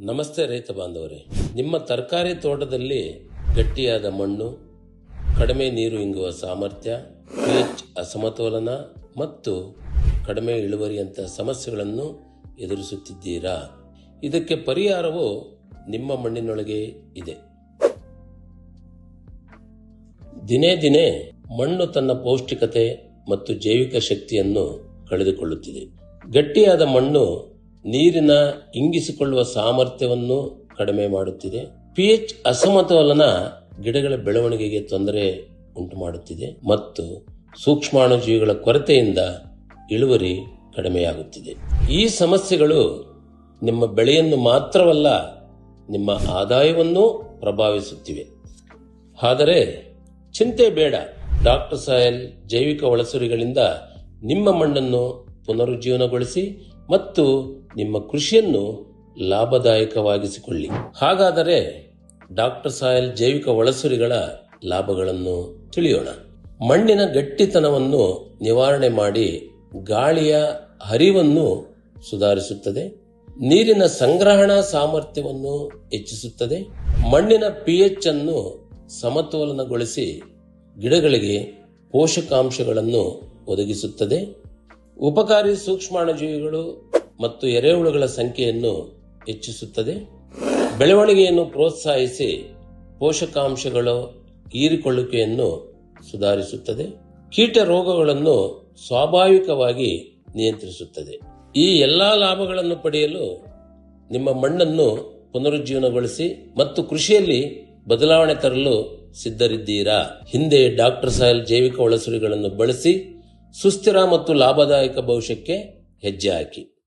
ನಮಸ್ತೆ ರೈತ ಬಾಂಧವರೇ. ನಿಮ್ಮ ತರಕಾರಿ ತೋಟದಲ್ಲಿ ಗಟ್ಟಿಯಾದ ಮಣ್ಣು, ಕಡಿಮೆ ನೀರು ಇಂಗುವ ಸಾಮರ್ಥ್ಯ ಪಿಎಚ್ ಅಸಮತೋಲನ ಮತ್ತು ಕಡಿಮೆ ಇಳುವರಿಯಂತಹ ಸಮಸ್ಯೆಗಳನ್ನು ಎದುರಿಸುತ್ತಿದ್ದೀರಾ? ಇದಕ್ಕೆ ಪರಿಹಾರವು ನಿಮ್ಮ ಮಣ್ಣಿನೊಳಗೆ ಇದೆ. ದಿನೇ ದಿನೇ ಮಣ್ಣು ತನ್ನ ಪೌಷ್ಟಿಕತೆ ಮತ್ತು ಜೈವಿಕ ಶಕ್ತಿಯನ್ನು ಕಳೆದುಕೊಳ್ಳುತ್ತಿದೆ. ಗಟ್ಟಿಯಾದ ಮಣ್ಣು ನೀರಿನ ಇಂಗಿಸಿಕೊಳ್ಳುವ ಸಾಮರ್ಥ್ಯವನ್ನು ಕಡಿಮೆ ಮಾಡುತ್ತಿದೆ. ಪಿಎಚ್ ಅಸಮತೋಲನ ಗಿಡಗಳ ಬೆಳವಣಿಗೆಗೆ ತೊಂದರೆ ಉಂಟು ಮಾಡುತ್ತಿದೆ ಮತ್ತು ಸೂಕ್ಷ್ಮಾಣುಜೀವಿಗಳ ಕೊರತೆಯಿಂದ ಇಳುವರಿ ಕಡಿಮೆಯಾಗುತ್ತಿದೆ. ಈ ಸಮಸ್ಯೆಗಳು ನಿಮ್ಮ ಬೆಳೆಯನ್ನು ಮಾತ್ರವಲ್ಲ, ನಿಮ್ಮ ಆದಾಯವನ್ನೂ ಪ್ರಭಾವಿಸುತ್ತಿವೆ. ಆದರೆ ಚಿಂತೆ ಬೇಡ. ಡಾಕ್ಟರ್ ಸಾಯಲ್ ಜೈವಿಕ ಒಳಸುರಿಗಳಿಂದ ನಿಮ್ಮ ಮಣ್ಣನ್ನು ಪುನರುಜ್ಜೀವನಗೊಳಿಸಿ ಮತ್ತು ನಿಮ್ಮ ಕೃಷಿಯನ್ನು ಲಾಭದಾಯಕವಾಗಿಸಿಕೊಳ್ಳಿ. ಹಾಗಾದರೆ ಡಾಕ್ಟರ್ ಸಾಯಲ್ ಜೈವಿಕ ಒಳಸುರಿಗಳ ಲಾಭಗಳನ್ನು ತಿಳಿಯೋಣ. ಮಣ್ಣಿನ ಗಟ್ಟಿತನವನ್ನು ನಿವಾರಣೆ ಮಾಡಿ ಗಾಳಿಯ ಹರಿವನ್ನು ಸುಧಾರಿಸುತ್ತದೆ. ನೀರಿನ ಸಂಗ್ರಹಣಾ ಸಾಮರ್ಥ್ಯವನ್ನು ಹೆಚ್ಚಿಸುತ್ತದೆ. ಮಣ್ಣಿನ ಪಿಎಚ್ ಅನ್ನು ಸಮತೋಲನಗೊಳಿಸಿ ಗಿಡಗಳಿಗೆ ಪೋಷಕಾಂಶಗಳನ್ನು ಒದಗಿಸುತ್ತದೆ. ಉಪಕಾರಿ ಸೂಕ್ಷ್ಮಾಣುಜೀವಿಗಳು ಮತ್ತು ಎರೆಹುಳುಗಳ ಸಂಖ್ಯೆಯನ್ನು ಹೆಚ್ಚಿಸುತ್ತದೆ. ಬೆಳವಣಿಗೆಯನ್ನು ಪ್ರೋತ್ಸಾಹಿಸಿ ಪೋಷಕಾಂಶಗಳ ಹೀರಿಕೊಳ್ಳುವಿಕೆಯನ್ನು ಸುಧಾರಿಸುತ್ತದೆ. ಕೀಟ ರೋಗಗಳನ್ನು ಸ್ವಾಭಾವಿಕವಾಗಿ ನಿಯಂತ್ರಿಸುತ್ತದೆ. ಈ ಎಲ್ಲಾ ಲಾಭಗಳನ್ನು ಪಡೆಯಲು ನಿಮ್ಮ ಮಣ್ಣನ್ನು ಪುನರುಜ್ಜೀವನಗೊಳಿಸಿ ಮತ್ತು ಕೃಷಿಯಲ್ಲಿ ಬದಲಾವಣೆ ತರಲು ಸಿದ್ಧರಿದ್ದೀರಾ? ಹಿಂದೆ ಡಾಕ್ಟರ್ ಸಾಯಲ್ ಜೈವಿಕ ಒಳಸುರಿಗಳನ್ನು ಬಳಸಿ ಸುಸ್ಥಿರ ಮತ್ತು ಲಾಭದಾಯಕ ಭವಿಷ್ಯಕ್ಕೆ ಹೆಜ್ಜೆ ಹಾಕಿ.